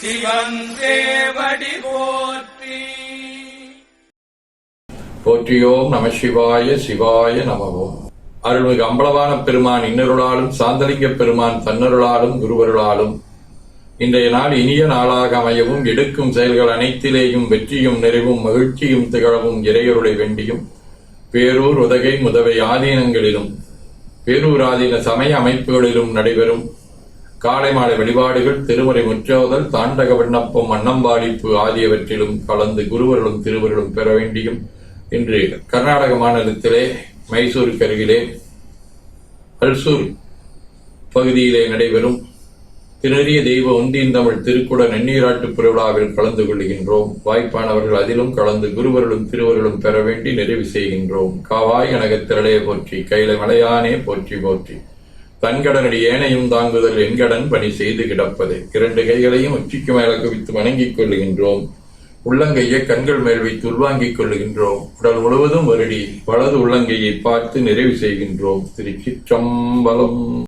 சிவன் போற்றி. போற்றியோம் நம சிவாய சிவாய நமவோம். அருள்மிகு அம்பலவான பெருமான் இன்னருளாலும் சாந்தலிங்க பெருமான் தன்னருளாலும் குருவருளாலும். இன்றைய நாள் இனிய நாளாக அமையவும் எடுக்கும் செயல்கள் அனைத்திலேயும் வெற்றியும் நிறைவும் மகிழ்ச்சியும் திகழவும் இறையருளை வேண்டியும் பேரூர் உதகை முதவை ஆதீனங்களிலும் பேரூர் ஆதீன சமய அமைப்புகளிலும் நடைபெறும் காலை மாலை வழிபாடுகள் திருமுறை முற்றோதல் தாண்டக விண்ணப்பம் அன்னம்பாடிப்பு ஆகியவற்றிலும் கலந்து குருவர்களும் திருவர்களும் பெற வேண்டியும் இன்று கர்நாடக மாநிலத்திலே மைசூருக்கு அருகிலே அல்சூர் பகுதியிலே நடைபெறும் திணறிய தெய்வ உந்தியின் தமிழ் திருக்குட நன்னீராட்டு பெருவிழாவில் கலந்து கொள்கின்றோம். வாய்ப்பானவர்கள் அதிலும் கலந்து குருவர்களும் திருவர்களும் பெற வேண்டி நிறைவு செய்கின்றோம். காவாய் கனகத்திரளே போற்றி கையில மலையானே போற்றி போற்றி. தன்கடனடி ஏனையும் தாங்குதல் என்கடன் பணி செய்து கிடப்பது. இரண்டு கைகளையும் உச்சிக்கு மேல குவித்து வணங்கிக் கொள்ளுகின்றோம். உள்ளங்கையை கண்கள் மேல் வைத்து உள்வாங்கிக் கொள்ளுகின்றோம். உடல் முழுவதும் வருடி வலது உள்ளங்கையை பார்த்து நிறைவு செய்கின்றோம். திருச்சிற்றம்பலம்.